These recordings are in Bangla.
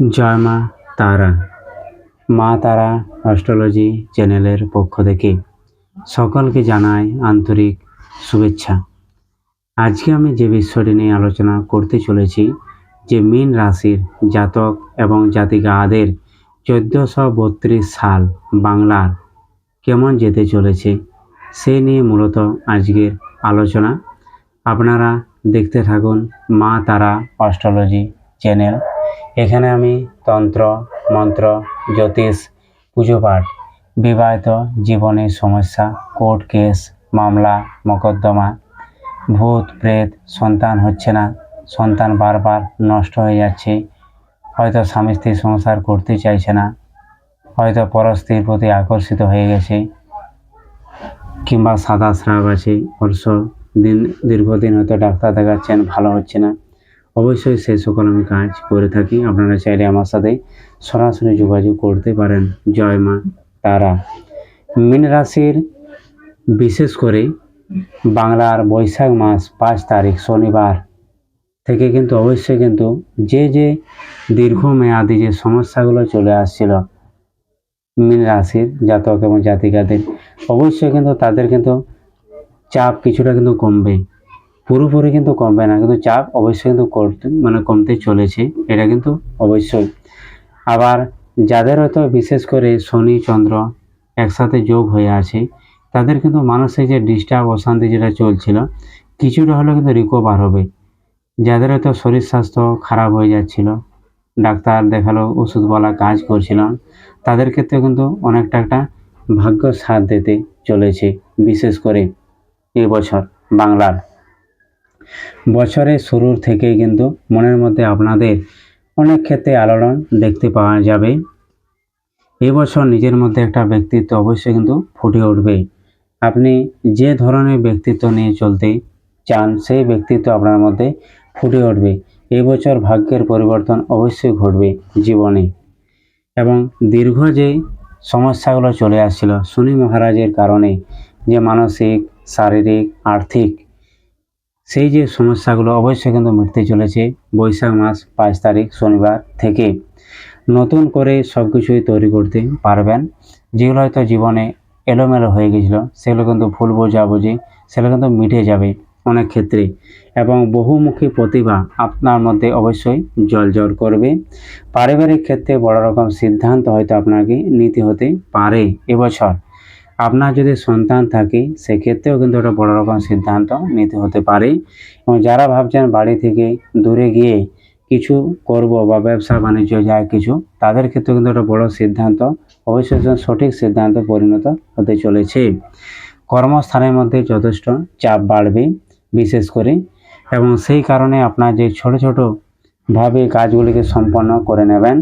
জয় মা তারা মা তারা অ্যাস্ট্রোলজি চ্যানেলের পক্ষ থেকে সকলকে জানাই আন্তরিক শুভেচ্ছা। আজকে আমি যে বিষয়টি নিয়ে আলোচনা করতে চলেছি, যে মীন রাশির জাতক এবং জাতিকাদের চোদ্দোশো বত্রিশ সাল বাংলার কেমন যেতে চলেছে, সে নিয়ে মূলত আজকের আলোচনা। আপনারা দেখতে থাকুন মা তারা অ্যাস্ট্রোলজি চ্যানেল। এখানে আমি তন্ত্র, মন্ত্র, জ্যোতিষ পুজো পাঠ বিবাহিত জীবনের সমস্যা, কোর্ট কেস, মামলা, মকদ্দমা, ভূত, প্রেত, সন্তান হচ্ছে না। সন্তান বারবার নষ্ট হয়ে যাচ্ছে। হয়তো স্বামী স্ত্রী সংসার করতে চাইছে না। হয়তো পরস্ত্রীর প্রতি আকর্ষিত হয়ে গেছে। কিংবা সাদা স্রাব আছে। অবশ্য দিন, দীর্ঘদিন হয়তো ডাক্তার দেখাচ্ছেন, ভালো হচ্ছে না। অবশ্যই সেই সকল আমি কাজ করে থাকি। আপনারা চাইলে আমার সাথে সরাসরি যোগাযোগ করতে পারেন। জয় মা তারা। মীন রাশির বিশেষ করে বাংলার বৈশাখ মাস পাঁচ তারিখ শনিবার থেকে কিন্তু অবশ্যই কিন্তু যে যে দীর্ঘমেয়াদী যে সমস্যাগুলো চলে আসছিল মীন রাশির জাতক এবং জাতিকাদের, অবশ্যই কিন্তু তাদের কিন্তু চাপ কিছুটা কিন্তু কমবে। পুরোপুরি কিন্তু কমবে না, কিন্তু চাপ অবশ্যই কিন্তু করতে মানে কমতে চলেছে, এটা কিন্তু অবশ্যই। আবার যাদের হয়তো বিশেষ করে শনি, চন্দ্র একসাথে যোগ হয়ে আছে, তাদের কিন্তু মানসিক যে ডিস্টার্ব, অশান্তি যেটা চলছিল, কিছুটা হলেও কিন্তু রিকভার হবে। যাদের হয়তো শরীর স্বাস্থ্য খারাপ হয়ে যাচ্ছিল, ডাক্তার দেখাল ওষুধওয়ালা কাজ করছিল, তাদের ক্ষেত্রে কিন্তু অনেকটা একটা ভাগ্য সাথ দিতে চলেছে, বিশেষ করে এবছর বাংলার। বছরের শুরুর থেকেই কিন্তু মনের মধ্যে আপনাদের অনেক ক্ষেত্রে আলোড়ন দেখতে পাওয়া যাবে। এবছর নিজের মধ্যে একটা ব্যক্তিত্ব অবশ্যই কিন্তু ফুটে উঠবে। আপনি যে ধরনের ব্যক্তিত্ব নিয়ে চলতে চান, সেই ব্যক্তিত্ব আপনার মধ্যে ফুটে উঠবে। এবছর ভাগ্যের পরিবর্তন অবশ্যই ঘটবে জীবনে। এবং দীর্ঘ যে সমস্যাগুলো চলে আসছিল, শনি মহারাজের কারণে যে মানসিক, শারীরিক, আর্থিক সেই যে সমস্যাগুলো অবশ্যই কিন্তু মিটতে চলেছে বৈশাখ মাস পাঁচ তারিখ শনিবার থেকে। নতুন করে সব কিছুই তৈরি করতে পারবেন। যেগুলো হয়তো জীবনে এলোমেলো হয়ে গেছিল, সেগুলো কিন্তু ভুল বোঝাবুঝি, সেগুলো কিন্তু মিটে যাবে অনেক ক্ষেত্রে। এবং বহুমুখী প্রতিভা আপনার মধ্যে অবশ্যই জল করবে। পারিবারিক ক্ষেত্রে বড় রকম সিদ্ধান্ত হয়তো আপনাকে নিতে হতে পারে এবছর। আপনার যদি সন্তান থাকে, সেক্ষেত্রেও কিন্তু একটা বড় রকম সিদ্ধান্ত নিতে হতে পারে। এবং যারা ভাবছেন বাড়ি থেকে দূরে গিয়ে কিছু করব বা ব্যবসা বাণিজ্য যায় কিছু, তাদের ক্ষেত্রে কিন্তু একটা বড় সিদ্ধান্ত, অবশ্যই সঠিক সিদ্ধান্ত পরিণত হতে চলেছে। কর্মস্থানের মধ্যে যথেষ্ট চাপ বাড়বে, বিশেষ করে। এবং সেই কারণে আপনার যে ছোট ছোট ভাবে কাজগুলিকে সম্পন্ন করে নেবেন,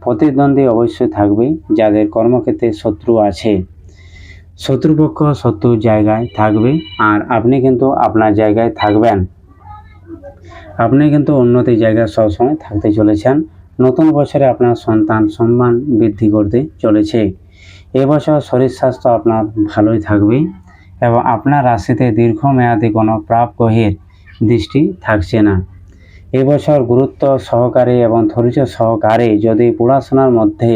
প্রতিদ্বন্দ্বী অবশ্যই থাকবে, যাদের কর্মক্ষেত্রে শত্রু আছে। শত্রুপক্ষ শত্রুর জায়গায় থাকবে আর আপনি কিন্তু আপনার জায়গায় থাকবেন। আপনি কিন্তু উন্নতির জায়গায় সবসময় থাকতে চলেছেন। নতুন বছরে আপনার সন্তান সম্মান বৃদ্ধি করতে চলেছে। এবছর শরীর স্বাস্থ্য আপনার ভালোই থাকবে এবং আপনার রাশিতে দীর্ঘমেয়াদী কোনো প্রাপ গ্রহের দৃষ্টি থাকছে না। এবছর গুরুত্ব সহকারে এবং ধৈর্য সহকারে যদি পড়াশোনার মধ্যে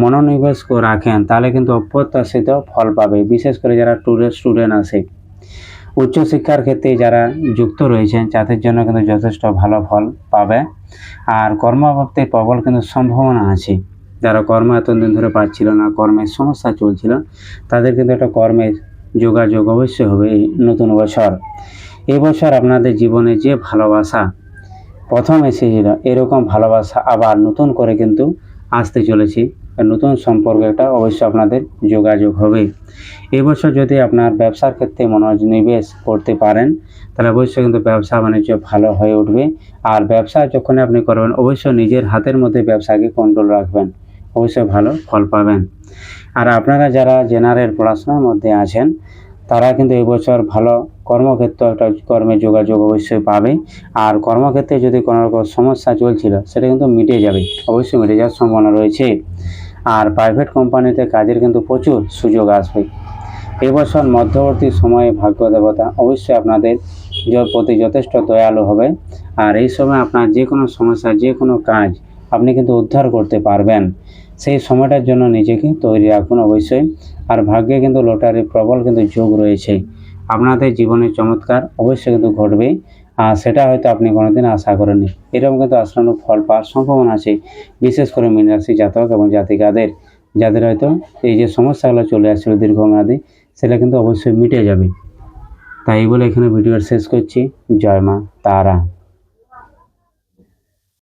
মনোনিবেশ রাখেন, তাহলে কিন্তু অপ্রত্যাশিত ফল পাবে। বিশেষ করে যারা ট্যুরের স্টুডেন্ট আসে উচ্চশিক্ষার ক্ষেত্রে যারা যুক্ত রয়েছেন, তাদের জন্য কিন্তু যথেষ্ট ভালো ফল পাবে। আর কর্মপ্রাপ্তির প্রবল কিন্তু সম্ভাবনা আছে। যারা কর্ম এতদিন ধরে পাচ্ছিল না, কর্মের সমস্যা চলছিল, তাদের কিন্তু একটা কর্মের যোগাযোগ অবশ্যই হবে নতুন বছর। এবছর আপনাদের জীবনে যে ভালোবাসা প্রথম এসেছিল, এরকম ভালোবাসা আবার নতুন করে কিন্তু আসতে চলেছে। নতুন সম্পর্ক একটা অবশ্যই আপনাদের যোগাযোগ হবে। এবছর যদি আপনার ব্যবসার ক্ষেত্রে মনোনিবেশ করতে পারেন, তাহলে অবশ্যই কিন্তু ব্যবসা বাণিজ্য ভালো হয়ে উঠবে। আর ব্যবসা যখন আপনি করবেন, অবশ্যই নিজের হাতের মধ্যে ব্যবসাকে কন্ট্রোল রাখবেন। অবশ্যই ভালো ফল পাবেন। আর আপনারা যারা জেনারেল পড়াশোনার মধ্যে আছেন তারা কিন্তু এবছর ভালো কর্মক্ষেত্র একটা কর্মের যোগাযোগ অবশ্যই পাবে। আর কর্মক্ষেত্রে যদি কোনো রকম সমস্যা চলছিল, সেটা কিন্তু মিটে যাবে। অবশ্যই মিটে যাওয়ার সম্ভাবনা রয়েছে। আর প্রাইভেট কোম্পানিতে কাজের কিন্তু প্রচুর সুযোগ আসবে। এবছর মধ্যবর্তী সময়ে ভাগ্য দেবতা অবশ্যই আপনাদের প্রতি যথেষ্ট দয়ালু হবে। আর এই সময় আপনার যে কোনো সমস্যা যে কোনো কাজ আপনি কিন্তু উদ্ধার করতে পারবেন। সেই সময়টার জন্য নিজেকে তৈরি রাখুন অবশ্যই। আর ভাগ্যে কিন্তু লটারির প্রবল কিন্তু যোগ রয়েছে। আপনাদের জীবনে চমৎকার অবশ্যই কিন্তু ঘটবে। আর সেটা হয়তো আপনি কোনোদিন আশা করেননি। এরকম কিন্তু আসানো ফল পাওয়ার সম্ভাবনা আছে। বিশেষ করে মীন জাতক এবং জাতিকাদের। যাদের হয়তো এই যে সমস্যাগুলো চলে আসছিল দীর্ঘমেয়াদী, সেটা কিন্তু অবশ্যই মিটে যাবে। তাই বলে এখানে ভিডিওর শেষ করছি। জয় মা তারা।